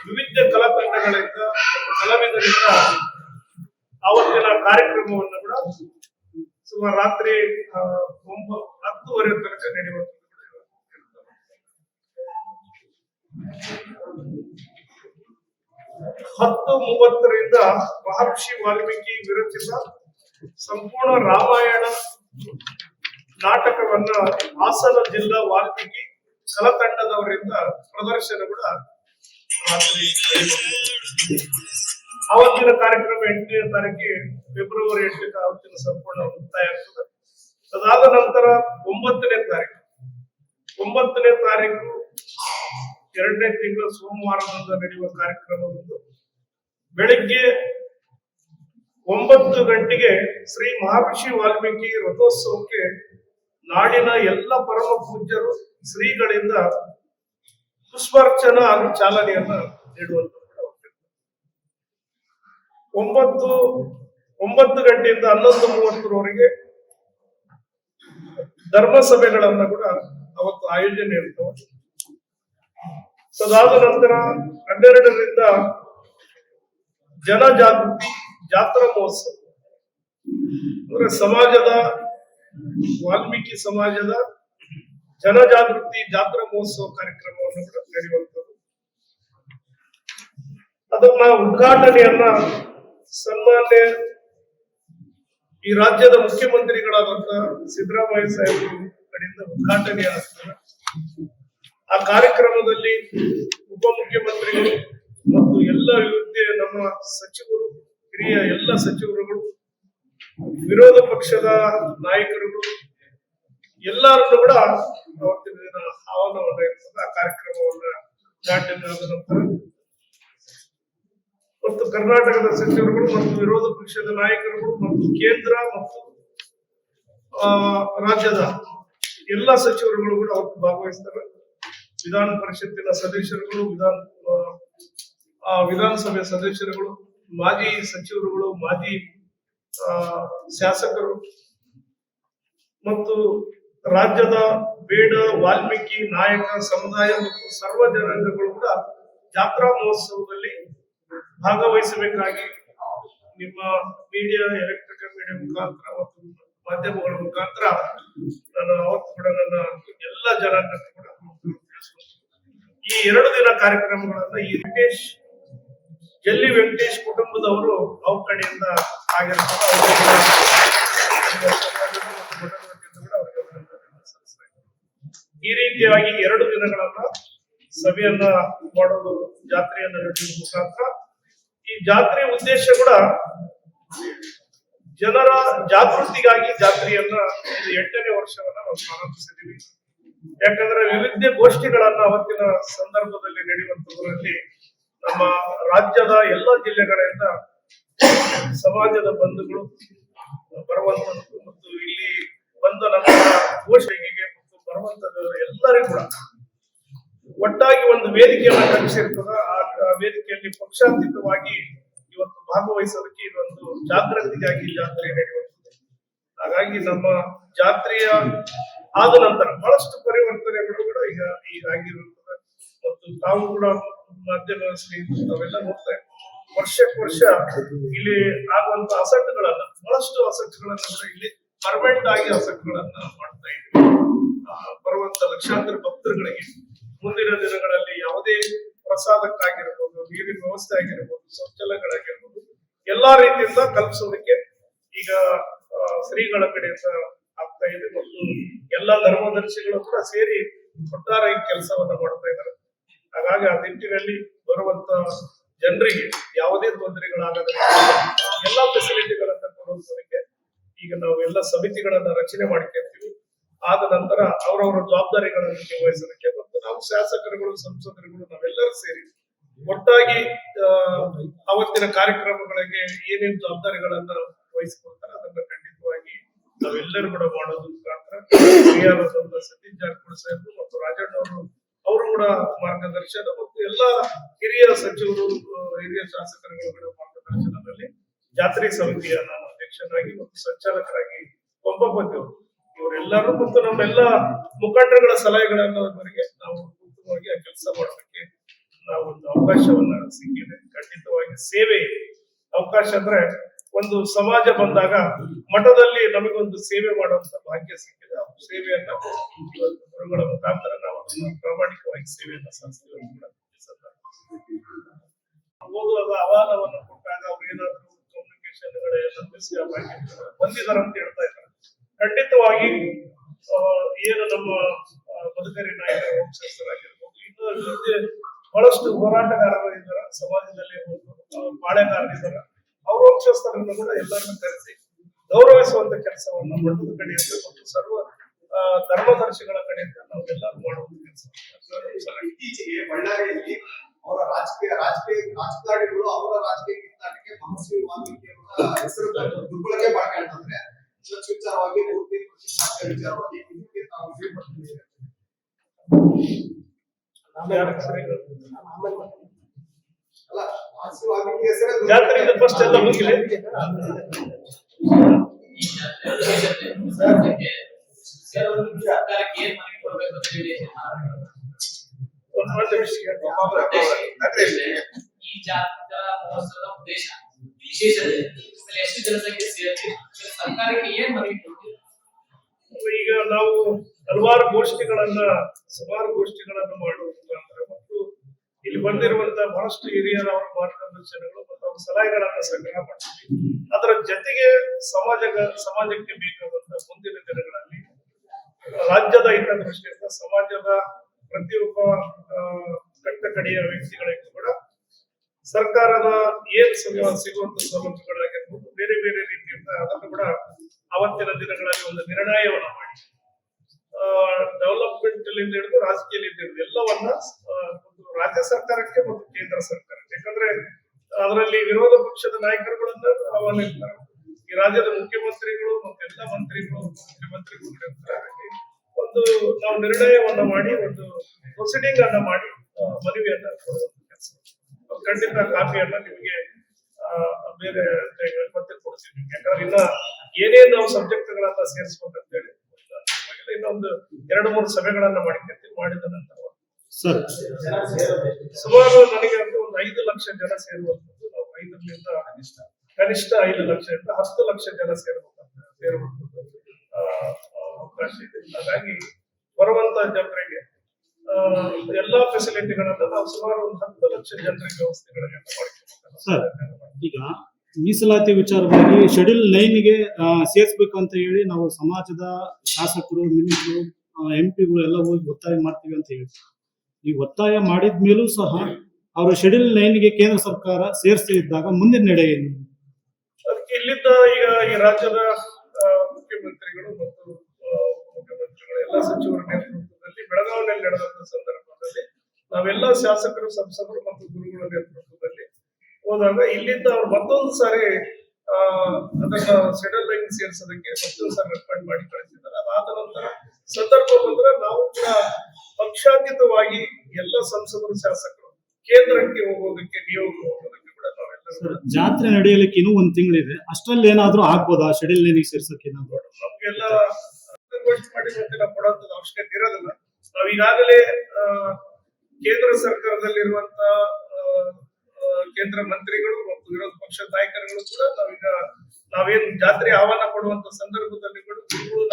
ವಿವಿಧ ಕಲಾತಂಡಗಳಿಂದ ಕಲಾವಿದರಿಂದ ಆವತ್ತಿನ ಕಾರ್ಯಕ್ರಮವನ್ನು ಕೂಡ ಸುಮಾರು ರಾತ್ರಿ ಒಂಬತ್ತು ಒಂಬ, ಹತ್ತುವರೆ ತನಕ ನಡೆಯುವಂತ. ಹತ್ತು ಮೂವತ್ತರಿಂದ ಮಹರ್ಷಿ ವಾಲ್ಮೀಕಿ ವಿರಚಿತ ಸಂಪೂರ್ಣ ರಾಮಾಯಣ ನಾಟಕವನ್ನ ಹಾಸನ ಜಿಲ್ಲಾ ವಾಲ್ಮೀಕಿ ಕಲತಂಡದವರಿಂದ ಪ್ರದರ್ಶನ ಕೂಡ. ಆವತ್ತಿನ ಕಾರ್ಯಕ್ರಮ ಎಂಟನೇ ತಾರೀಕಿಗೆ ಫೆಬ್ರವರಿ ಎಂಟಕ್ಕೆ ಆವತ್ತಿನ ಸಂಪೂರ್ಣ ಮುಕ್ತಾಯ ಆಗ್ತದೆ ಅದಾದ ನಂತರ ಒಂಬತ್ತನೇ ತಾರೀಕು ಒಂಬತ್ತನೇ ತಾರೀಕು ಎರಡನೇ ತಿಂಗಳ ಸೋಮವಾರದಿಂದ ನಡೆಯುವ ಕಾರ್ಯಕ್ರಮದಂದು ಬೆಳಿಗ್ಗೆ ಒಂಬತ್ತು ಗಂಟೆಗೆ ಶ್ರೀ ಮಹರ್ಷಿ ವಾಲ್ಮೀಕಿ ರಥೋತ್ಸವಕ್ಕೆ ನಾಡಿನ ಎಲ್ಲ ಪರಮ ಪೂಜ್ಯರು ಶ್ರೀಗಳಿಂದ ಪುಷ್ಪಾರ್ಚನ ಹಾಗೂ ಚಾಲನೆಯನ್ನ ನೀಡುವಂತ ಒಂಬತ್ತು ಒಂಬತ್ತು ಗಂಟೆಯಿಂದ ಹನ್ನೊಂದು ಮೂವತ್ತರವರೆಗೆ ಧರ್ಮ ಸಭೆಗಳನ್ನ ಕೂಡ ಅವತ್ತು ಆಯೋಜನೆ ಇರ್ತವೆ ಅದಾದ ನಂತರ ಹನ್ನೆರಡರಿಂದ ಜನಜಾಗೃತಿ, ಜಾತ್ರಾ ಮಹೋತ್ಸವ. ಅಂದ್ರೆ ಸಮಾಜದ ವಾಲ್ಮೀಕಿ ಸಮಾಜದ ಜನಜಾಗೃತಿ, ಜಾತ್ರಾ ಮಹೋತ್ಸವ ಕಾರ್ಯಕ್ರಮವನ್ನು ಕೂಡ ನಡೆಯುವಂಥದ್ದು. ಅದನ್ನ ಉದ್ಘಾಟನೆಯನ್ನ ಸನ್ಮಾನ್ಯ ಈ ರಾಜ್ಯದ ಮುಖ್ಯಮಂತ್ರಿಗಳಾದಂತ ಸಿದ್ದರಾಮಯ್ಯ ಸಾಹೇಬ್ ಕಡೆಯಿಂದ ಉದ್ಘಾಟನೆ ಆಗ್ತಾರೆ ಆ ಕಾರ್ಯಕ್ರಮದಲ್ಲಿ ಉಪಮುಖ್ಯಮಂತ್ರಿಗಳು ಮತ್ತು ಎಲ್ಲ ವಿರುದ್ಧ ನಮ್ಮ ಸಚಿವರು, ಹಿರಿಯ ಎಲ್ಲ ಸಚಿವರುಗಳು ವಿರೋಧ ಪಕ್ಷದ ನಾಯಕರುಗಳು ಎಲ್ಲರನ್ನು ಕೂಡ ಅವತ್ತಿನ ದಿನ ಆಹ್ವಾನವನ್ನ ಆ ಕಾರ್ಯಕ್ರಮವನ್ನ ಉದ್ಘಾಟನೆ ಆದ ನಂತರ. ಮತ್ತು ಕರ್ನಾಟಕದ ಸಚಿವರುಗಳು ಮತ್ತು ವಿರೋಧ ಪಕ್ಷದ ನಾಯಕರುಗಳು ಮತ್ತು ಕೇಂದ್ರ ಮತ್ತು ರಾಜ್ಯದ ಎಲ್ಲ ಸಚಿವರುಗಳು ಕೂಡ ಅವತ್ತು ಭಾಗವಹಿಸ್ತಾರೆ. ವಿಧಾನ ಪರಿಷತ್ತಿನ ಸದಸ್ಯರುಗಳು ವಿಧಾನ ಆ, ವಿಧಾನಸಭೆ ಸದಸ್ಯರುಗಳು ಮಾಜಿ ಸಚಿವರುಗಳು ಮಾಜಿ ಶಾಸಕರು ಮತ್ತು ರಾಜ್ಯದ ಬೇಡ ವಾಲ್ಮೀಕಿ ನಾಯಕ ಸಮುದಾಯ ಮತ್ತು ಸರ್ವ ಜನಾಂಗಗಳು ಕೂಡ ಜಾತ್ರಾ ಮಹೋತ್ಸವದಲ್ಲಿ ಭಾಗವಹಿಸಬೇಕಾಗಿ ನಿಮ್ಮ ಮೀಡಿಯಾ ಎಲೆಕ್ಟ್ರಿಕಲ್ ಮೀಡಿಯಾ ಮುಖಾಂತರ ಮತ್ತು ಮಾಧ್ಯಮಗಳ ಮುಖಾಂತರ ನಾನು ಅವತ್ತು ಕೂಡ ನನ್ನ ಎಲ್ಲ ಜನಾಂಗಕ್ಕೂ ಕೂಡ. ಈ ಎರಡು ದಿನ ಕಾರ್ಯಕ್ರಮಗಳನ್ನ ಈ ವೆಂಕಟೇಶ್ ಜಲ್ಲಿ ವೆಂಕಟೇಶ್ ಕುಟುಂಬದವರು ಅವ್ರ ಕಡೆಯಿಂದ ಈ ರೀತಿಯಾಗಿ ಎರಡು ದಿನಗಳನ್ನ ಸಭೆಯನ್ನ ಮಾಡೋದು, ಜಾತ್ರೆಯನ್ನ ನಡೆಯುವ ಮುಖಾಂತರ. ಈ ಜಾತ್ರೆ ಉದ್ದೇಶ ಕೂಡ ಜನರ ಜಾಗೃತಿಗಾಗಿ ಜಾತ್ರೆಯನ್ನ ಒಂದು ಎಂಟನೇ ವರ್ಷವನ್ನ ನಾವು ಪ್ರಾರಂಭಿಸಿದ್ದೀವಿ. ಯಾಕಂದ್ರೆ ವಿವಿಧ ಗೋಷ್ಠಿಗಳನ್ನ ಅವತ್ತಿನ ಸಂದರ್ಭದಲ್ಲಿ ನಡೆಯುವಂತದ್ರಲ್ಲಿ ನಮ್ಮ ರಾಜ್ಯದ ಎಲ್ಲ ಜಿಲ್ಲೆಗಳಿಂದ ಸಮಾಜದ ಬಂಧುಗಳು ಬರುವಂತ ಮತ್ತು ಇಲ್ಲಿ ಬಂದ ನಂತರ ಘೋಷಣೆಗೆ ಮತ್ತು ಬರುವಂತದ್ದು ಎಲ್ಲರಿಗೂ ಕೂಡ ಒಟ್ಟಾಗಿ ಒಂದು ವೇದಿಕೆಯನ್ನು ಕಲಿಸಿರ್ತದ ಆ ವೇದಿಕೆಯಲ್ಲಿ ಪಕ್ಷಾತೀತವಾಗಿ ಇವತ್ತು ಭಾಗವಹಿಸೋದಕ್ಕೆ ಇದೊಂದು ಜಾಗೃತಿಗಾಗಿ ಜಾತ್ರೆ ನಡೆಯುವಂಥದ್ದು ಹಾಗಾಗಿ ನಮ್ಮ ಜಾತ್ರೆಯ ಆದ ನಂತರ ಬಹಳಷ್ಟು ಪರಿವರ್ತನೆಗಳು ಕೂಡ ಈಗ ಈಗ ಆಗಿರುತ್ತದೆ ಮತ್ತು ತಾವು ಕೂಡ ಮಾಧ್ಯಮ ಸ್ನೇಹಿತರು ನೋಡ್ತಾ. ವರ್ಷಕ್ಕೆ ವರ್ಷ ಇಲ್ಲಿ ಆಗುವಂತ ಅಸಟ್ಟುಗಳನ್ನ ಬಹಳಷ್ಟು ಆಸಕ್ತಿಗಳನ್ನ ಕೂಡ ಇಲ್ಲಿ ಪರ್ಮನೆಂಟ್ ಆಗಿ ಅಸಟ್ಟುಗಳನ್ನ ಮಾಡ್ತಾ ಇದ್ದೀವಿ ಬರುವಂತ ಲಕ್ಷಾಂತರ ಭಕ್ತರುಗಳಿಗೆ ಮುಂದಿನ ದಿನಗಳಲ್ಲಿ ಯಾವುದೇ ಪ್ರಸಾದಕ್ಕಾಗಿರ್ಬೋದು, ನೀರಿನ ವ್ಯವಸ್ಥೆ ಆಗಿರ್ಬೋದು, ಶೌಚಾಲಯಗಳಾಗಿರ್ಬೋದು, ಎಲ್ಲಾ ರೀತಿಯಿಂದ ಕಲ್ಪಿಸೋದಕ್ಕೆ ಈಗ ಶ್ರೀಗಳ ಕಡೆಯಿಂದ ಆಗ್ತಾ ಇದೆ ಮತ್ತು ಎಲ್ಲಾ ಧರ್ಮದರ್ಶಿಗಳು ಕೂಡ ಸೇರಿ ಒಟ್ಟಾರೆ ಕೆಲಸವನ್ನ ಮಾಡ್ತಾ ರಚನೆ ಮಾಡ್ಕೊಳ್ತೀವಿ ಆದ ನಂತರ ಅವರವರ ಜವಾಬ್ದಾರಿಗಳನ್ನು ನಿರ್ವಹಿಸೋದಕ್ಕೆ ಮತ್ತು ನಾವು ಶಾಸಕರುಗಳು, ಸಂಸದರುಗಳು ನಾವೆಲ್ಲರೂ ಸೇರಿ ಒಟ್ಟಾಗಿ ಅವತ್ತಿನ ಕಾರ್ಯಕ್ರಮಗಳಿಗೆ ಏನೇನು ಜವಾಬ್ದಾರಿಗಳನ್ನ ವಹಿಸಿಕೊಳ್ತಾರೆ ಅದನ್ನ ಖಂಡಿತವಾಗಿ ನಾವೆಲ್ಲರೂ ಕೂಡ ಮಾಡೋದು ಮುಖಾಂತರ ಸತೀಶ್ ಜಾರಕಿಹೊಳಿ ಸಾಹೇಬರು ಮತ್ತು ರಾಜಣ್ಣ ಅವರು ಅವರು ಕೂಡ ಮಾರ್ಗದರ್ಶನ ಮತ್ತು ಎಲ್ಲ ಹಿರಿಯ ಸಚಿವರು ಹಿರಿಯ ಶಾಸಕರುಗಳ ಮಾರ್ಗದರ್ಶನದಲ್ಲಿ ಜಾತ್ರೆ ಸಮಿತಿಯ ನಾನು ಅಧ್ಯಕ್ಷರಾಗಿ ಮತ್ತು ಸಂಚಾಲಕರಾಗಿ ಕೊಂಬಪತಿ ಅವರು ಇವರೆಲ್ಲರೂ ಮತ್ತು ನಮ್ಮೆಲ್ಲ ಮುಖಂಡರುಗಳ ಸಲಹೆಗಳನ್ನು ಅವರಿಗೆ ನಾವು ಉತ್ತಮವಾಗಿ ಆ ಕೆಲಸ ಮಾಡೋದಕ್ಕೆ ನಾವು ಒಂದು ಅವಕಾಶವನ್ನ ಸಿಕ್ಕಿದೆ. ಖಂಡಿತವಾಗಿ ಸೇವೆ ಅವಕಾಶ ಅಂದ್ರೆ ಒಂದು ಸಮಾಜ ಬಂದಾಗ ಮಠದಲ್ಲಿ ನಮಗೊಂದು ಸೇವೆ ಮಾಡುವಂತ ಭಾಗ್ಯ ಸಿಕ್ಕಿದೆ. ಆ ಸೇವೆಯನ್ನ ಇವತ್ತು ಗುರುಗಳ ಮುಖಾಂತರ ನಾವು ಪ್ರಾಮಾಣಿಕವಾಗಿ ಸೇವೆಯನ್ನ ಸಲ್ಲಿಸ್ತೀವಿ ಓದುವಾಗ ಆಹ್ವಾನವನ್ನು ಕೊಟ್ಟಾಗ ಅವ್ರು ಏನಾದ್ರು ಕಮ್ಯುನಿಕೇಶನ್ ಬಂದಿದ್ದಾರೆ ಅಂತ ಹೇಳ್ತಾ ಇದ್ದಾರೆ. ಖಂಡಿತವಾಗಿ ಏನು ನಮ್ಮ ಬದುಕರಿ ನಾಯಕರ, ವಂಶಸ್ಥರಾಗಿರ್ಬೋದು, ಇನ್ನು ಹಿಂದೆ ಬಹಳಷ್ಟು ಹೋರಾಟಗಾರರು ಇದ್ದಾರೆ, ಸಮಾಜದಲ್ಲಿ ಪಾಳೆಗಾರರಿದ್ದಾರೆ ಅವ್ರ ವಂಶಸ್ಥರನ್ನು ಕೂಡ ಎಲ್ಲರನ್ನು ಕರೆಸಿ, ಗೌರವಿಸುವಂತ ಕೆಲಸವನ್ನು ಮಠದ ಕಡೆಯಿಂದ ಮತ್ತು ಸರ್ವ ಧರ್ಮದರ್ಶಿಗಳ ಕಡೆಯಿಂದ ನಾವೆಲ್ಲರೂ ಮಾಡುವಂತ ಕೆಲಸ. ಇತ್ತೀಚೆಗೆ ಬಳ್ಳಾರಿಯಲ್ಲಿ ಅವರ ರಾಜಕೀಯ ರಾಜಕೀಯ, ರಾಜಕಾರಣಿಗಳು ಅವರ ರಾಜಕೀಯ ಕಿತ್ತಾಟಕ್ಕೆ ಮಹರ್ಷಿ ವಾಲ್ಮೀಕಿ ಅವರ ಹೆಸರು ದುರ್ಬಳಕೆ ಮಾಡ್ಕೊಳ್ತಂದ್ರೆ ಸ್ವಚ್ಛ ವಿಚಾರವಾಗಿ ಮೂರ್ತಿ ಪ್ರತಿಷ್ಠಾಪನೆ ವಿಚಾರವಾಗಿ ಇದಕ್ಕೆ ನಾವು ಇಷ್ಟಪಡ್ತಿದ್ದೇವೆ ಯಾರ ಹೆಸರು? ಅಲ್ಲ ಮಹರ್ಷಿ ವಾಲ್ಮೀಕಿ ಹೆಸರೇ ದುರ್ಬಳಕೆ- ಜಾತ್ರೆಯಿಂದ ಫಸ್ಟ್ ಎಲ್ಲ ಮುಗಿಲಿ ಸರ್ಕಾರಕ್ಕೆ ಏನ್ ಮನವಿ ಕೊಡ್ಬೇಕು ಅಂತ ಹೇಳಿ ಒಂದು ಮಾತು ವಿಷಯ. ಈ ಜಾತ್ರಾ ಮಹೋತ್ಸವದ ಉದ್ದೇಶ ವಿಶೇಷತೆ ಎಷ್ಟು ಜನಸಂಖ್ಯೆ ಸೇರಿದೆ ಸರ್ಕಾರಕ್ಕೆ ಏನ್ ಮನವಿ ಈಗ ನಾವು ಹಲವಾರು ಗೋಷ್ಠಿಗಳನ್ನ, ಸುಮಾರು ಗೋಷ್ಠಿಗಳನ್ನ ಮಾಡುವ ಮುಖಾಂತರ ಮತ್ತು ಇಲ್ಲಿ ಬಂದಿರುವಂತ ಬಹಳಷ್ಟು ಹಿರಿಯರ ಅವರ ಮಾರ್ಗದರ್ಶನಗಳು ಮತ್ತು ಅವರ ಸಲಹೆಗಳನ್ನ ಸಂಗ್ರಹ ಮಾಡ್ತೀವಿ. ಅದರ ಜೊತೆಗೆ ಸಮಾಜ, ಸಮಾಜಕ್ಕೆ ಬೇಕಾದಂತ ಮುಂದಿನ ದಿನಗಳಲ್ಲಿ ರಾಜ್ಯದ ಹಿತದೃಷ್ಟಿಯಿಂದ ಸಮಾಜದ ಪ್ರತಿಯೊಬ್ಬ ಕಟ್ಟ ಕಡೆಯ ವ್ಯಕ್ತಿಗಳಿಗೂ ಸರ್ಕಾರದ ಏನ್ ಸಿಗುವ ಸಿಗುವಂತ ಸೌಲಭ್ಯಗಳಾಗಿರ್ಬೋದು ಬೇರೆ ಬೇರೆ ರೀತಿಯಿಂದ ಅದನ್ನು ಕೂಡ ಅವತ್ತಿನ ದಿನಗಳಲ್ಲಿ ಒಂದು ನಿರ್ಣಯವನ್ನ ಮಾಡಿ. ಡೆವಲಪ್ಮೆಂಟ್ ಹಿಡಿದು ರಾಜಕೀಯದಿಂದ ಹಿಡಿದು ಎಲ್ಲವನ್ನ ಒಂದು ರಾಜ್ಯ ಸರ್ಕಾರಕ್ಕೆ ಮತ್ತು ಕೇಂದ್ರ ಸರ್ಕಾರಕ್ಕೆ. ಯಾಕಂದ್ರೆ ಅದರಲ್ಲಿ ವಿರೋಧ ಪಕ್ಷದ ನಾಯಕರುಗಳನ್ನ ಆಹ್ವಾನಿಸ್ತಾರೆ ಈ ರಾಜ್ಯದ ಮುಖ್ಯಮಂತ್ರಿಗಳು ಮತ್ತು ಎಲ್ಲ ಮಂತ್ರಿಗಳು, ಮುಖ್ಯಮಂತ್ರಿಗಳು ಒಂದು ನಾವು ನಿರ್ಣಯವನ್ನ ಮಾಡಿ, ಒಂದು ಪ್ರೊಸೀಡಿಂಗ್ ಅನ್ನ ಮಾಡಿ ಮನವಿಯನ್ನ ಕೊಡುವಂತ ಖಂಡಿತ ಕಾಪಿಯನ್ನ ನಿಮಗೆ ಆ, ಬೇರೆ ಮತ್ತೆ ಕೊಡ್ತೀವಿ ಯಾಕಂದ್ರೆ ಇನ್ನ ಏನೇನು ನಾವು ಸಬ್ಜೆಕ್ಟ್ ಗಳನ್ನ ಸೇರಿಸ್ಬೇಕಂತ ಹೇಳಿ ಇನ್ನೊಂದು ಎರಡು ಮೂರು ಸಭೆಗಳನ್ನ ಮಾಡಿರ್ತೀವಿ ಮಾಡಿದ ನಂತರ. ಸರ್. ಸುಮಾರು ನನಗೆ ಅಂದ್ರೆ ಒಂದು ಐದು ಲಕ್ಷ ಜನ ಸೇರುವಂತದ್ದು ನಾವು ಐದರಿಂದ ಕನಿಷ್ಠ. ಕನಿಷ್ಠ ಐದು ಲಕ್ಷದಿಂದ ಹತ್ತು ಲಕ್ಷ ಜನ ಸೇರಬೇಕಂತ ಸೇರುವಂತದ್ದು ಆ, ಆ, ಅವಕಾಶ ಇದೆ. ಹಾಗಾಗಿ ಬರುವಂತ ಜನರಿಗೆ ಎಲ್ಲಾ ಫೆಸಿಲಿಟಿಗಳನ್ನ ನಾವು ಸುಮಾರು ಒಂದು ಹತ್ತು ಲಕ್ಷ ಜನರಿಗೆ ವ್ಯವಸ್ಥೆಗಳನ್ನ ಮಾಡ್ಕೊಬೇಕು ಈಗ ಮೀಸಲಾತಿ ವಿಚಾರವಾಗಿ ಶೆಡ್ಯೂಲ್ ನೈನ್ಗೆ ಸೇರ್ಸ್ಬೇಕು ಅಂತ ಹೇಳಿ ನಾವು ಸಮಾಜದ ಶಾಸಕರು ಮಿನಿಸ್ಟರ್ ಎಂ ಪಿಗಳು ಎಲ್ಲ ಹೋಗಿ ಒತ್ತಾಯ ಮಾಡ್ತೀವಿ ಅಂತ ಹೇಳಿ. ಈ ಒತ್ತಾಯ ಮಾಡಿದ ಮೇಲೂ ಸಹ ಅವರು ಶೆಡ್ಯೂಲ್ ಲೈನ್ಗೆ ಕೇಂದ್ರ ಸರ್ಕಾರ ಸೇರಿಸಿದ್ದಾಗ ಮುಂದಿನ ನಡೆ ಏನು? ಅದಕ್ಕೆ ಇಲ್ಲಿದ್ದ ಈಗ ಈ ರಾಜ್ಯದ ಮುಖ್ಯಮಂತ್ರಿಗಳು ಮತ್ತು ಮುಖ್ಯಮಂತ್ರಿಗಳು ಎಲ್ಲ ಸಚಿವರ ಬೆಳಗಾವಿಯಲ್ಲಿ ನಡೆದಂತ ಸಂದರ್ಭದಲ್ಲಿ ನಾವೆಲ್ಲ ಶಾಸಕರು ಸಂಸದರು ಮತ್ತು ಗುರುಗಳ ನೇತೃತ್ವದಲ್ಲಿ ಹೋದಾಗ ಇಲ್ಲಿಂದ ಅವ್ರು ಮತ್ತೊಂದು ಸಾರಿ ಆ ಅದನ್ನ ಸೆಡಲ್ ಲೈನ್ ಸೇರಿಸೋದಕ್ಕೆ ಮತ್ತೊಂದು ಸಾರಿ ರೆಕಮೆಂಡ್ ಮಾಡಿ ಕಳಿಸಿದ್ದಾರೆ. ಅದಾದ ನಂತರ ಸಂದರ್ಭ ಬಂದ್ರೆ ನಾವು ಕೂಡ ಪಕ್ಷಾತೀತವಾಗಿ ಎಲ್ಲ ಸಂಸದರು ಶಾಸಕರು ಕೇಂದ್ರಕ್ಕೆ ಹೋಗೋದಕ್ಕೆ ನಿಯೋಗಕ್ಕೆ ಹೋಗೋದಕ್ಕೆ ಕೂಡ ನಾವೆಲ್ಲ ಜಾತ್ರೆ ನಡೆಯಲಿಕ್ಕೆ ಇನ್ನೂ ಒಂದ್ ತಿಂಗಳಿದೆ. ಅಷ್ಟ್ರಲ್ಲಿ ಏನಾದ್ರೂ ಆಗ್ಬೋದಾ? ಶೆಡ್ಯೂಲ್ ಲೈನ್ ಸೇರ್ಸಕ್ಕೆ ಏನಾದ್ರು? ನಮ್ಗೆಲ್ಲ ರಿಕ್ವೆಸ್ಟ್ ಮಾಡಿ ಮತ್ತೆ ನಾವು ಅವಶ್ಯಕತೆ ಇರೋದಿಲ್ಲ. ನಾವು ಈಗಾಗಲೇ ಕೇಂದ್ರ ಸರ್ಕಾರದಲ್ಲಿರುವಂತ ಕೇಂದ್ರ ಮಂತ್ರಿಗಳು ಮತ್ತು ವಿರೋಧ ಪಕ್ಷದ ನಾಯಕರುಗಳು ಕೂಡ ನಾವೀಗ ನಾವೇನು ಜಾತ್ರೆ ಆಹ್ವಾನ ಕೊಡುವಂತ ಸಂದರ್ಭದಲ್ಲಿ ಕೂಡ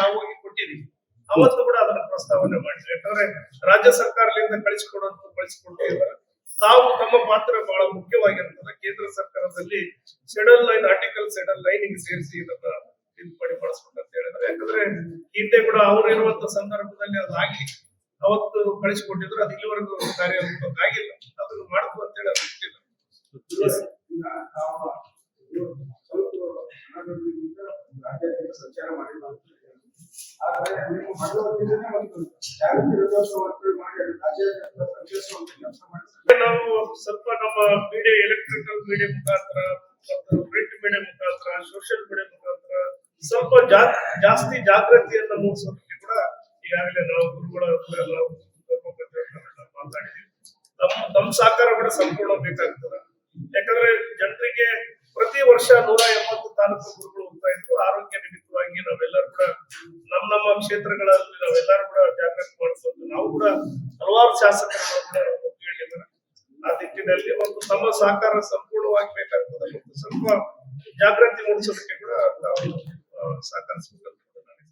ನಾವು ಹೋಗಿ ಕೊಟ್ಟಿದ್ದೀವಿ. ಅವತ್ತು ಕೂಡ ಅದನ್ನ ಪ್ರಸ್ತಾವನೆ ಮಾಡಿದ್ವಿ. ಯಾಕಂದ್ರೆ ರಾಜ್ಯ ಸರ್ಕಾರದಿಂದ ಕಳಿಸಿಕೊಡುವಂತ ಕಳಿಸಿಕೊಟ್ಟಿದ್ದಾರೆ ತಾವು ತಮ್ಮ ಪಾತ್ರ ಬಹಳ ಮುಖ್ಯವಾಗಿರ್ತದೆ. ಕೇಂದ್ರ ಸರ್ಕಾರದಲ್ಲಿ schedule nine, article schedule nine ಸೇರಿಸಿ ಇದನ್ನ ತಿದ್ದುಪಡಿ ಅಂತ ಹೇಳಿದ್ರೆ ಯಾಕಂದ್ರೆ ಹಿಂದೆ ಕೂಡ ಅವರು ಇರುವಂತ ಸಂದರ್ಭದಲ್ಲಿ ಅದಾಗಿ ಅವತ್ತು ಕಳಿಸಿಕೊಟ್ಟಿದ್ರು, ಅದು ಇಲ್ಲಿವರೆಗೂ ಕಾರ್ಯರೂಪಕ್ಕೆ ಆಗಿಲ್ಲ ಅದನ್ನು ಮಾಡಬೇಕು ಅಂತ ಹೇಳಿ ರಾಜ್ಯಾದ್ಯಂತ ಸಂಚಾರ ಮಾಡಿ. ಆದ್ರೆ ನೀವು ಮಾಡುವಂತಿದ್ದೇನೆ ಒಂದು ಜಾಗೃತಿ ರಥೋತ್ಸವ ಮಾಡಿ ರಾಜ್ಯಾದ್ಯಂತ ಸಂಚರಿಸುವಂತ ಕೆಲಸ ಮಾಡಿ ನಾವು ಸ್ವಲ್ಪ ನಮ್ಮ ಮೀಡಿಯಾ ಎಲೆಕ್ಟ್ರಿಕಲ್ ಮೀಡಿಯಾ ಮುಖಾಂತರ, ಮತ್ತು ಪ್ರಿಂಟ್ ಮೀಡಿಯಾ ಮುಖಾಂತರ ಸೋಷಿಯಲ್ ಮೀಡಿಯಾ ಮುಖಾಂತರ ಸ್ವಲ್ಪ ಜಾಸ್ತಿ ಜಾಗೃತಿಯನ್ನ ಮೂಡಿಸೋದಕ್ಕೆ ಈಗಾಗಲೇ ನಾವು ಗುರುಗಳ ಎಲ್ಲ ಮಾತಾಡಿದ್ದೀವಿ ತಮ್ಮ ತಮ್ಮ ಸಹಕಾರ ಕೂಡ ಸಂಪೂರ್ಣ ಬೇಕಾಗ್ತದೆ. ಯಾಕಂದ್ರೆ ಜನರಿಗೆ ಪ್ರತಿ ವರ್ಷ ನೂರ ಎಂಬತ್ತು ತಾಲೂಕು ಗುರುಗಳು ಹೋಗ್ತಾ ಇದ್ರು. ಆರೋಗ್ಯ ನಿಮಿತ್ತವಾಗಿ ನಾವೆಲ್ಲರೂ ಕೂಡ ನಮ್ಮ ನಮ್ಮ ಕ್ಷೇತ್ರಗಳಲ್ಲಿ ನಾವೆಲ್ಲರೂ ಕೂಡ ಜಾಗೃತಿ ಮಾಡಿಕೊಂಡು ನಾವು ಕೂಡ ಹಲವಾರು ಶಾಸಕರು ಕೂಡ ಒಪ್ಪಿಕೊಂಡಿದ್ದಾರೆ ಆ ದಿಕ್ಕಿನಲ್ಲಿ ಮತ್ತು ತಮ್ಮ ಸಹಕಾರ ಸಂಪೂರ್ಣವಾಗಿ ಬೇಕಾಗ್ತದೆ. ಮತ್ತು ಸ್ವಲ್ಪ ಜಾಗೃತಿ ಮೂಡಿಸೋದಕ್ಕೆ ಕೂಡ ನಾವು ಸಹಕರಿಸಬೇಕು